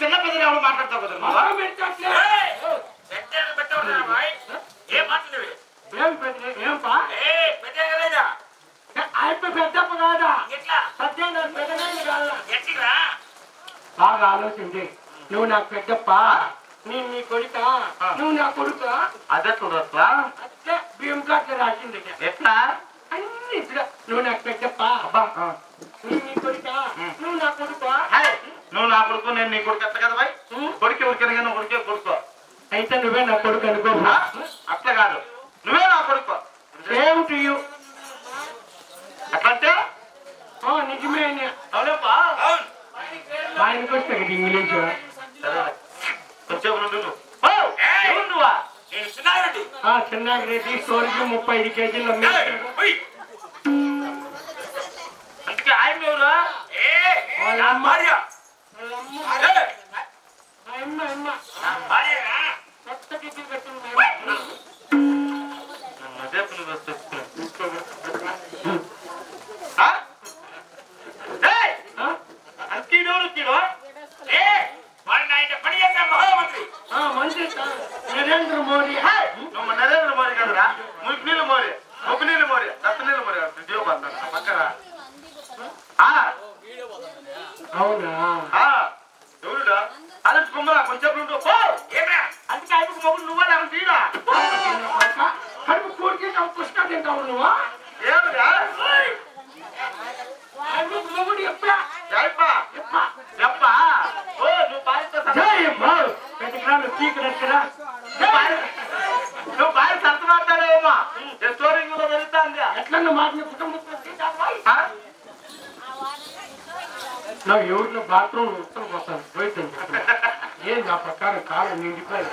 చిన్న పెద్దలు ఎవరు మాట్లాడతావు కదా ఏం మాట్లాడేవి ఏం పెద్ద ఏం పా పెద్దప్ప కాదా కాదా బాగా ఆలోచించి నువ్వు నాకు పెద్దప్ప నేను నీ కొడుక నువ్వు నా కొడుక అదే చూడొస్తా అట్లా బియ్యం కార్డు రాసింది ఎట్లా నువ్వు నాకు నీ కొడుక? నువ్వు నా కొడుక? హే, నువ్వు నా కొడుకు నేను నీ కొడుకు ఎత్త కదా బాయ్? కొడుకు ఉరికిన కానీ ఉరికే కొడుకు. అయితే నువ్వే నా కొడుకు అనుకో? అట్లా కాదు. నువ్వే నా కొడుకు. సేమ్ టు యూ అట్లంటే నిజమే. అవునప్పా ఆయనకి వస్తే ఇంగ్లీష్. సరే. కొంచెం నువ్వు. చిన్నారెడ్డి స్టోర్కి ముప్పై ఐదు కేజీలు ఏ నా భార్య వాళ్ళ వెళ్తాంది ఎట్లా కుటుంబం ఆ? ఎవరిలో బాత్రూమ్ ఉత్తరం పోతాను. బయట ఏం నా ప్రకారం కాలం నిండిపోయి